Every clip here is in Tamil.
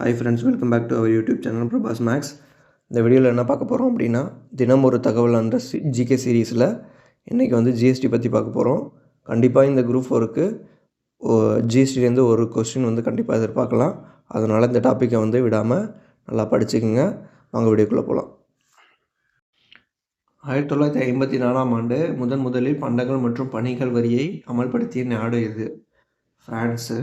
Hi friends welcome back to our YouTube channel Prabhas makes இந்த வீடியோவில் என்ன பார்க்க போகிறோம் அப்படின்னா தினம் ஒரு தகவல் அந்த ஜிகே சீரீஸில் இன்றைக்கி வந்து ஜிஎஸ்டி பற்றி பார்க்க போகிறோம் கண்டிப்பாக இந்த குரூப் ஒர்க்கு ஜிஎஸ்டிலேருந்து ஒரு கொஸ்டின் வந்து கண்டிப்பாக எதிர்பார்க்கலாம். அதனால் இந்த டாப்பிக்கை வந்து விடாமல் நல்லா படிச்சுக்கோங்க. வாங்க வீடியோக்குள்ளே போகலாம் ஆயிரத்தி தொள்ளாயிரத்தி ஐம்பத்தி நாலாம் ஆண்டு முதன் முதலில் பண்டங்கள் மற்றும் பணிகள் வரியை அமல்படுத்திய நாடு இது. ஃப்ரான்ஸு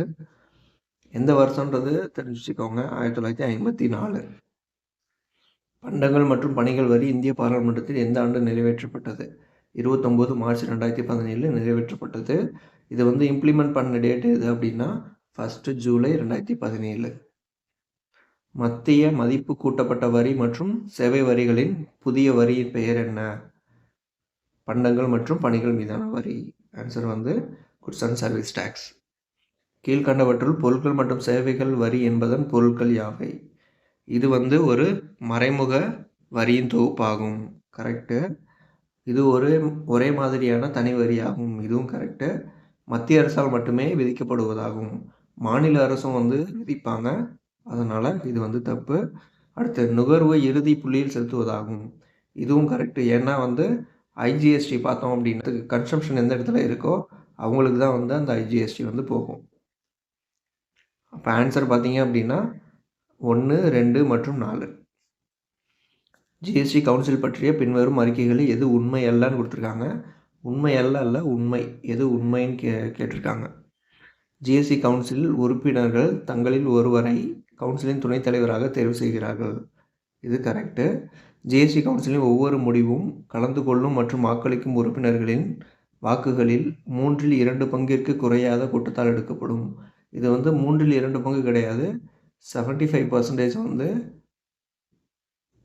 எந்த வருஷன்றது தெரிஞ்சு வச்சுக்கோங்க ஆயிரத்தி தொள்ளாயிரத்தி ஐம்பத்தி நாலு. பண்டங்கள் மற்றும் பணிகள் வரி இந்திய பாராளுமன்றத்தில் எந்த ஆண்டு நிறைவேற்றப்பட்டது? இருபத்தொம்போது மார்ச் ரெண்டாயிரத்தி பதினேழு நிறைவேற்றப்பட்டது. இது வந்து இம்ப்ளிமெண்ட் பண்ண டேட் எது அப்படின்னா ஃபஸ்ட்டு ஜூலை ரெண்டாயிரத்தி பதினேழு. மத்திய மதிப்பு கூட்டப்பட்ட வரி மற்றும் சேவை வரிகளின் புதிய வரியின் பெயர் என்ன? பண்டங்கள் மற்றும் பணிகள் மீதான வரி. ஆன்சர் வந்து குட்ஸ் அண்ட் சர்வீஸ் டேக்ஸ் கீழ்கண்டவற்றுள் பொருட்கள் மற்றும் சேவைகள் வரி என்பதன் பொருட்கள் யாவை? இது வந்து ஒரு மறைமுக வரியின் தொகுப்பாகும். கரெக்டு இது ஒரு ஒரே மாதிரியான தனி வரியாகும். இதுவும் கரெக்டு மத்திய அரசால் மட்டுமே விதிக்கப்படுவதாகும். மாநில அரசும் வந்து விதிப்பாங்க. அதனால் இது வந்து தப்பு. அடுத்து நுகர்வு இறுதி புள்ளியில் செலுத்துவதாகும். இதுவும் கரெக்டு ஏன்னா வந்து ஐஜிஎஸ்டி பார்த்தோம் அப்படின்றதுக்கு கன்சம்ஷன் எந்த இடத்துல இருக்கோ அவங்களுக்கு தான் வந்து அந்த ஐஜிஎஸ்டி வந்து போகும். அப்போ ஆன்சர் பார்த்தீங்க அப்படின்னா ஒன்று ரெண்டு மற்றும் நாலு. ஜிஎஸ்டி கவுன்சில் பற்றிய பின்வரும் அறிக்கைகளில் எது உண்மை அல்லன்னு கொடுத்துருக்காங்க. உண்மை அல்ல அல்ல உண்மை. எது உண்மைன்னு கே கேட்டிருக்காங்க. ஜிஎஸ்டி கவுன்சிலில் உறுப்பினர்கள் தங்களில் ஒருவரை கவுன்சிலின் துணைத் தலைவராக தேர்வு செய்கிறார்கள். இது கரெக்டு ஜிஎஸ்டி கவுன்சிலின் ஒவ்வொரு முடிவும் கலந்து கொள்ளும் மற்றும் வாக்களிக்கும் உறுப்பினர்களின் வாக்குகளில் மூன்றில் இரண்டு பங்கிற்கு குறையாத கூட்டத்தால் எடுக்கப்படும். இது வந்து மூன்றில் இரண்டு பங்கு கிடையாது. செவன்ட்டி ஃபைவ் பர்சன்டேஜ் வந்து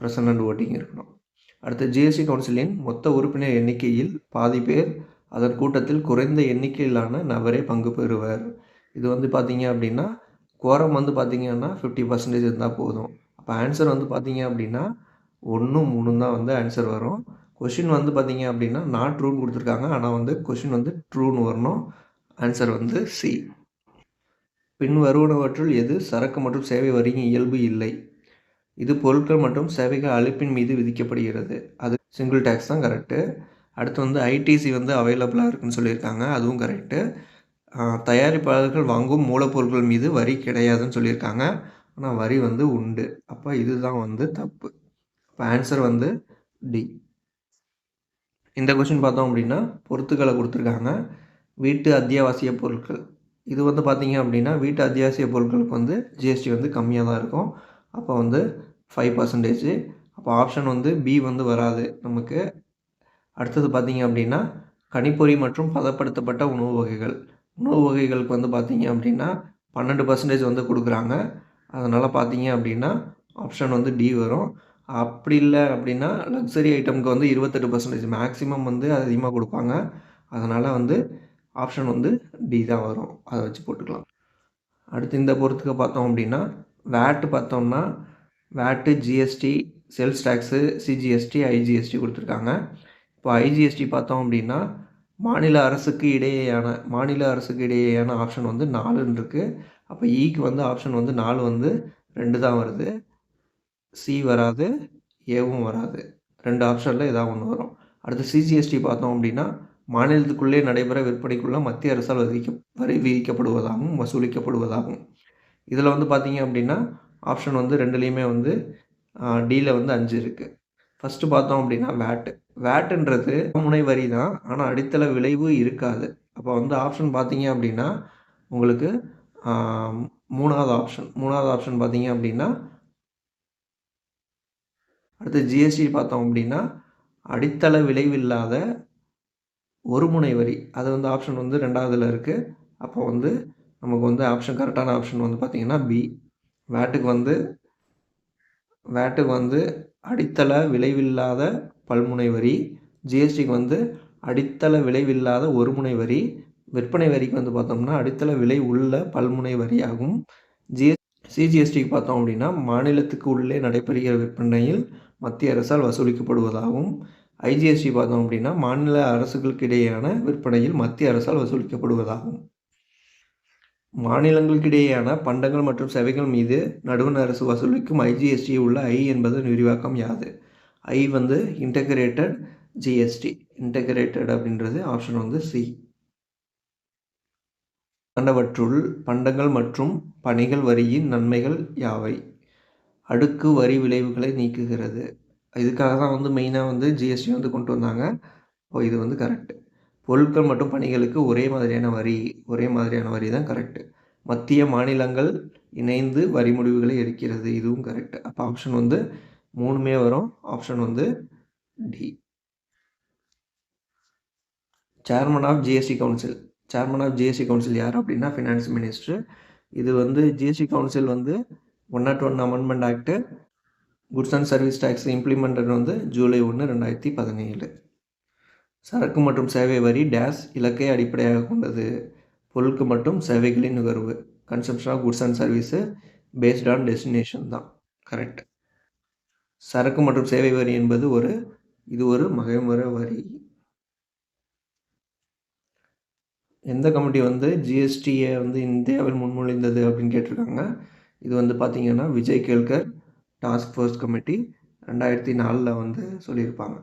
ப்ரெசன்ட் ஓட்டிங் இருக்கணும். அடுத்து ஜிஎஸ்டி கவுன்சிலின் மொத்த உறுப்பினர் எண்ணிக்கையில் பாதி பேர் அதன் கூட்டத்தில் குறைந்த எண்ணிக்கையிலான நபரே பங்கு பெறுவர். இது வந்து பார்த்தீங்க அப்படின்னா கோரம் வந்து பார்த்தீங்கன்னா ஃபிஃப்டி பர்சன்டேஜ் இருந்தால் போதும். அப்போ ஆன்சர் வந்து பார்த்தீங்க அப்படின்னா ஒன்று மூணு தான் வந்து ஆன்சர் வரும். கொஷின் வந்து பார்த்தீங்க அப்படின்னா நான் ட்ரூன்னு கொடுத்துருக்காங்க. ஆனால் வந்து கொஷின் வந்து ட்ரூன்னு வரணும். ஆன்சர் வந்து சி பின் வருவனவற்றுள் எது சரக்கு மற்றும் சேவை வரியின் இயல்பு இல்லை? இது பொருட்கள் மற்றும் சேவைகள் அழைப்பின் மீது விதிக்கப்படுகிறது. அது சிங்கிள் டேக்ஸ் தான் கரெக்டு அடுத்து வந்து ஐடிசி வந்து அவைலபிளாக இருக்குன்னு சொல்லியிருக்காங்க. அதுவும் கரெக்டு தயாரிப்பாளர்கள் வாங்கும் மூலப்பொருட்கள் மீது வரி கிடையாதுன்னு சொல்லியிருக்காங்க. ஆனால் வரி வந்து உண்டு. அப்போ இதுதான் வந்து தப்பு. இப்போ ஆன்சர் வந்து டி இந்த கொஷின் பார்த்தோம் அப்படின்னா பொருத்துக்களை கொடுத்துருக்காங்க. வீட்டு அத்தியாவசிய பொருட்கள். இது வந்து பார்த்திங்க அப்படின்னா வீட்டு அத்தியாவசிய பொருட்களுக்கு வந்து ஜிஎஸ்டி வந்து கம்மியாக தான் இருக்கும். அப்போ வந்து ஃபைவ் பர்சன்டேஜ் அப்போ ஆப்ஷன் வந்து பி வந்து வராது. நமக்கு அடுத்தது பார்த்திங்க அப்படின்னா கணிப்பொறி மற்றும் பதப்படுத்தப்பட்ட உணவு வகைகள். உணவு வகைகளுக்கு வந்து பார்த்திங்க அப்படின்னா பன்னெண்டு பர்சன்டேஜ் வந்து கொடுக்குறாங்க. அதனால் பார்த்திங்க அப்படின்னா ஆப்ஷன் வந்து டி வரும். அப்படி இல்லை அப்படின்னா லக்ஸரி ஐட்டம்க்கு வந்து இருபத்தெட்டு பர்சன்டேஜ் மேக்ஸிமம் வந்து அதிகமாக கொடுப்பாங்க. அதனால் வந்து ஆப்ஷன் வந்து டி தான் வரும். அதை வச்சு போட்டுக்கலாம். அடுத்து இந்த பொறுத்துக்கு பார்த்தோம் அப்படின்னா வேட்டு பார்த்தோம்னா VAT GST sales tax CGST IGST கொடுத்துருக்காங்க. இப்போ ஐஜிஎஸ்டி பார்த்தோம் அப்படின்னா மாநில அரசுக்கு இடையேயான மாநில அரசுக்கு இடையேயான ஆப்ஷன் வந்து நாலுன்னு இருக்குது அப்போ இக்கு e வந்து ஆப்ஷன் வந்து நாலு வந்து ரெண்டு தான் வருது. சி வராது ஏவும் வராது. ரெண்டு ஆப்ஷனில் இதாக ஒன்று வரும். அடுத்து சிஜிஎஸ்டி பார்த்தோம் அப்படின்னா மாநிலத்துக்குள்ளே நடைபெற விற்பனைக்குள்ள மத்திய அரசால் விதிக்க வரி விதிக்கப்படுவதாகவும் வசூலிக்கப்படுவதாகும் இதில் வந்து பார்த்திங்க அப்படின்னா ஆப்ஷன் வந்து ரெண்டுலேயுமே வந்து டீல வந்து அஞ்சு இருக்குது ஃபஸ்ட்டு பார்த்தோம் அப்படின்னா வேட்டு வேட்டுன்றது முனை வரி தான். ஆனால் அடித்தள விளைவு இருக்காது. அப்போ வந்து ஆப்ஷன் பார்த்தீங்க அப்படின்னா உங்களுக்கு மூணாவது ஆப்ஷன் மூணாவது ஆப்ஷன் பார்த்தீங்க அப்படின்னா அடுத்து ஜிஎஸ்டி பார்த்தோம் அப்படின்னா அடித்தள விளைவில்லாத ஒரு முனை வரி. அது வந்து ஆப்ஷன் வந்து ரெண்டாவதில் இருக்குது அப்போ வந்து நமக்கு வந்து ஆப்ஷன் கரெக்டான ஆப்ஷன் வந்து பார்த்திங்கன்னா பி வேட்டுக்கு வந்து வேட்டுக்கு வந்து அடித்தள விளைவில்லாத பல்முனை வரி. ஜிஎஸ்டிக்கு வந்து அடித்தள விளைவில்லாத ஒரு முனை வரி. விற்பனை வரிக்கு வந்து பார்த்தோம்னா அடித்தள விலை உள்ள பல்முனை வரி ஆகும் ஜிஎஸ் சிஜிஎஸ்டிக்கு பார்த்தோம் அப்படின்னா மாநிலத்துக்கு உள்ளே நடைபெறுகிற விற்பனையில் மத்திய அரசால் வசூலிக்கப்படுவதாகவும் ஐஜிஎஸ்டி பார்த்தோம் அப்படின்னா மாநில அரசுகளுக்கு இடையேயான விற்பனையில் மத்திய அரசால் வசூலிக்கப்படுவதாகும். மாநிலங்களுக்கிடையேயான பண்டங்கள் மற்றும் சேவைகள் மீது நடுவண் அரசு வசூலிக்கும் ஐஜிஎஸ்டி உள்ள ஐ என்பதன் விரிவாக்கம் யாது? ஐ வந்து இன்டகிரேட்டட் ஜிஎஸ்டி இன்டகிரேட்டட் அப்படின்றது ஆப்ஷன் வந்து சி கண்டவற்றுள் பண்டங்கள் மற்றும் பணிகள் வரியின் நன்மைகள் யாவை? அடுக்கு வரி விளைவுகளை நீக்குகிறது. இதுக்காக தான் வந்து மெயினாக வந்து ஜிஎஸ்டி வந்து கொண்டு வந்தாங்க. இப்போ இது வந்து கரெக்டு பொருட்கள் மற்றும் பணிகளுக்கு ஒரே மாதிரியான வரி ஒரே மாதிரியான வரி தான் கரெக்டு மத்திய மாநிலங்கள் இணைந்து வரி முடிவுகளை எடுக்கிறது இதுவும் கரெக்டு அப்போ ஆப்ஷன் வந்து மூணுமே வரும். ஆப்ஷன் வந்து D chairman of GST council chairman of GST council யார் அப்படின்னா ஃபினான்ஸ் மினிஸ்டர் இது வந்து ஜிஎஸ்டி கவுன்சில் வந்து one not one amendment act goods and service tax implemented வந்து ஜூலை ஒன்று ரெண்டாயிரத்தி பதினேழு. சரக்கு மற்றும் சேவை வரி டேஸ் இலக்கை அடிப்படையாக கொண்டது. பொருட்கள் மற்றும் சேவைகளின் நுகர்வு. Consumption of goods and service based on destination தான். கரெக்ட் சரக்கு மற்றும் சேவை வரி என்பது ஒரு இது ஒரு மகைமுறை வரி. எந்த கமிட்டி வந்து ஜிஎஸ்டியை வந்து இந்தியாவில் முன்மொழிந்தது அப்படின்னு கேட்டிருக்காங்க. இது வந்து பார்த்திங்கன்னா Vijay Kelkar task force committee ரெண்டாயிரத்தி நாலில் வந்து சொல்லியிருப்பாங்க.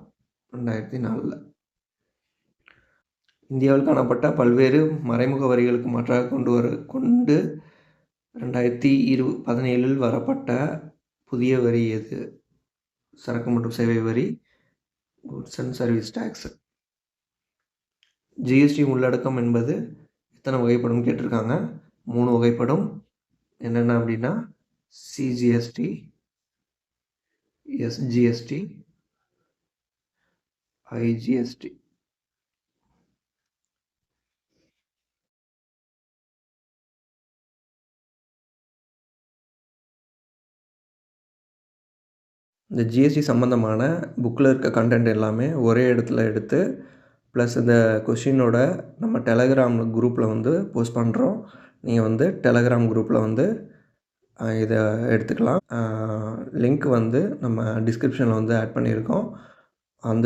ரெண்டாயிரத்தி நாலில். இந்தியாவில் காணப்பட்ட பல்வேறு மறைமுக வரிகளுக்கு மாற்றாக கொண்டு வர கொண்டு ரெண்டாயிரத்தி இரு பதினேழில் வரப்பட்ட புதிய வரி எது? சரக்கு மற்றும் சேவை வரி goods and service tax GST உள்ளடக்கம் என்பது எத்தனை வகைப்படும் கேட்டிருக்காங்க? மூணு வகைப்படும். என்னென்ன அப்படின்னா சிஜிஎஸ்டி எஸ்ஜிஎஸ்டி ஐஜிஎஸ்டி இந்த ஜிஎஸ்டி சம்மந்தமான புக்கில் இருக்க கண்டென்ட் எல்லாமே ஒரே இடத்துல எடுத்து ப்ளஸ் இந்த கொஷினோட நம்ம டெலகிராம் குரூப்பில் வந்து போஸ்ட் பண்ணுறோம் நீங்கள் வந்து டெலகிராம் குரூப்பில் வந்து இதை எடுத்துக்கலாம். லிங்க் வந்து நம்ம டிஸ்கிரிப்ஷனில் வந்து ஆட் பண்ணியிருக்கோம். அந்த